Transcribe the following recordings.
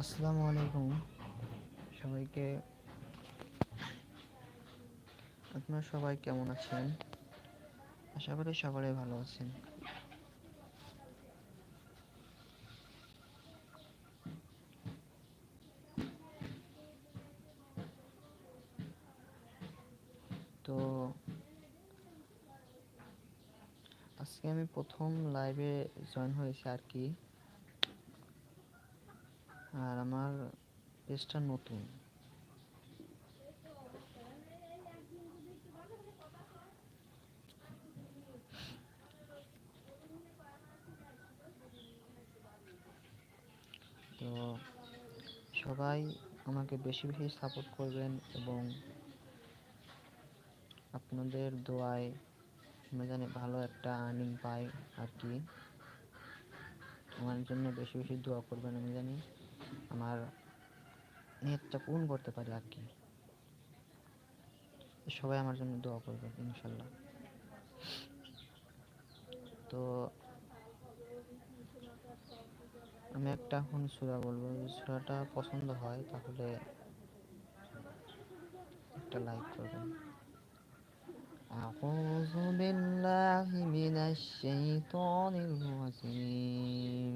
আসসালামু আলাইকুম। সবাইকে আপনারা সবাই কেমন আছেন? আশা করি সবাই ভালো আছেন। তো আজকে আমি প্রথম লাইভে জয়েন হয়েছি আর কি। আর আমার পেজটা নতুন। তো সবাই আমাকে বেশি বেশি সাপোর্ট করবেন এবং আপনাদের দোয়ায় আমি জানি ভালো একটা আর্নিং পাই আর কি। আমার জন্য বেশি বেশি দোয়া করবেন আমি জানি। আমার নেটটা পূরণ করতে পারি আর কি সবাই আমার জন্য দোয়া করবেন ইনশাল্লাহ তো আমি একটা এখন সুরা বলবো যদি সুরাটা পছন্দ হয় তাহলে একটা লাইক করবেন أعوذ بالله من الشيطان الرجيم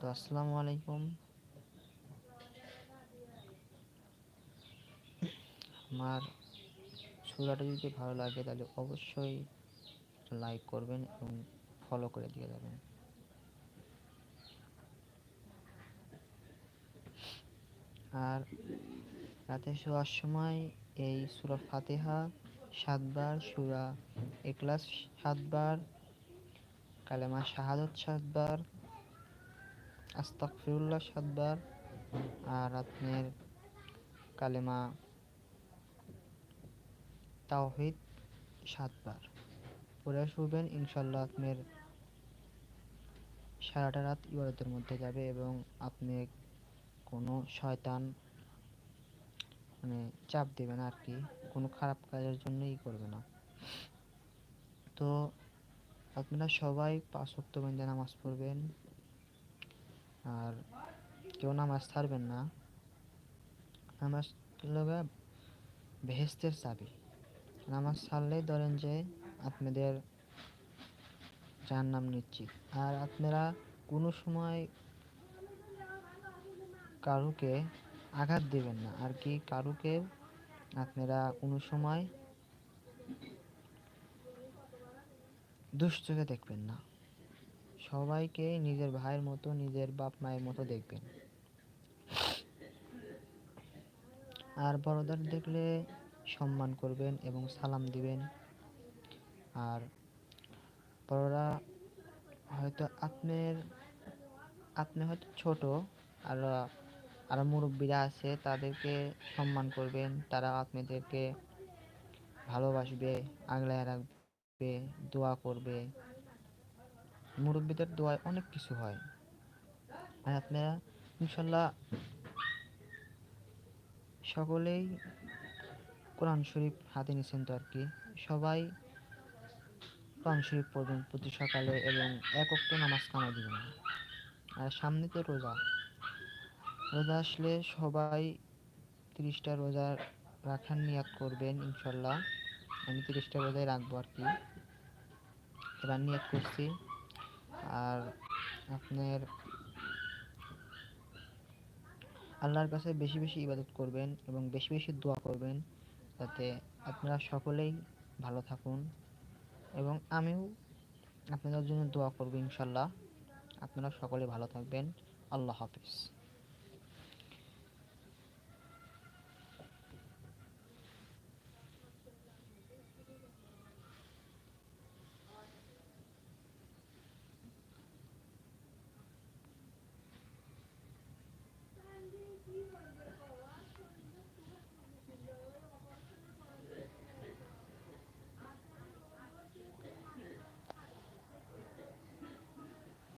তো আসসালামু আলাইকুম। আমার সুরাটা যদি ভালো লাগে তাহলে অবশ্যই লাইক করবেন এবং ফলো করে দিয়ে যাবেন। আর রাতে শোয়ার সময় এই সুরা ফাতেহা সাতবার, সুরা এক্লাস সাতবার, কালেমা শাহাদত সাতবার আস্তাক ফিরুল্লাহ সাতবার। আর আপনার কালেমা তাওহিদ সাতবার। পরে শুবেন ইনশাল্লাহ আপনার সারাটা রাত ইবাদতের মধ্যে যাবে এবং আপনি কোনো শয়তান মানে চাপ দেবে না আর কি, কোনো খারাপ কাজের জন্যই করবে না। তো আপনারা সবাই পাঁচ ওয়াক্ত নামাজ পড়বেন। আর কেউ নামাজ ছাড়বেন না। নামাজ লগা বেহেস্তের চাবি। নামাজ ছাড়লেই ধরেন যে আপনাদের যার নাম নিশ্চিত। আর আপনারা কোনো সময় কারুকে আঘাত দেবেন না। আর কি কারুকে? আপনারা কোনো সময় দুশ্চোখে দেখবেন না। সবাইকে নিজের ভাইয়ের মতো, নিজের বাপ মায়ের মতো দেখবেন। আর বড়দের দেখলে সম্মান করবেন এবং সালাম দিবেন। আর বড়রা হয়তো আপনার, আপনি হয়তো ছোট, আর আর মুরব্বীরা আছে, তাদেরকে সম্মান করবেন। তারা আপনাদেরকে ভালোবাসবে, আগলায় রাখবে, দোয়া করবে। মুরব্বীদের দোয়ায় অনেক কিছু হয়। আর আপনারা, ইনশাল্লাহ, সকলেই কোরআন শরীফ হাতে নিছেন তো আর কি। সবাই কোরআন শরীফ পড়বেন প্রতি সকালে এবং এক অক্ট নামাজ কামাই দিবেন। আর সামনে তো রোজা। রোজা আসলে সবাই তিরিশটা রোজা রাখার নিয়াত করবেন, ইনশাল্লাহ। আমি তিরিশটা রোজাই রাখব আর কি। এবার নিয়াত করছি। আর আপনার আল্লাহর কাছে বেশি বেশি ইবাদত করবেন এবং বেশি বেশি দোয়া করবেন যাতে আপনারা সকলেই ভালো থাকুন। এবং আমিও আপনাদের জন্য দোয়া করব ইনশাল্লাহ। আপনারা সকলে ভালো থাকবেন। আল্লাহ হাফিজ।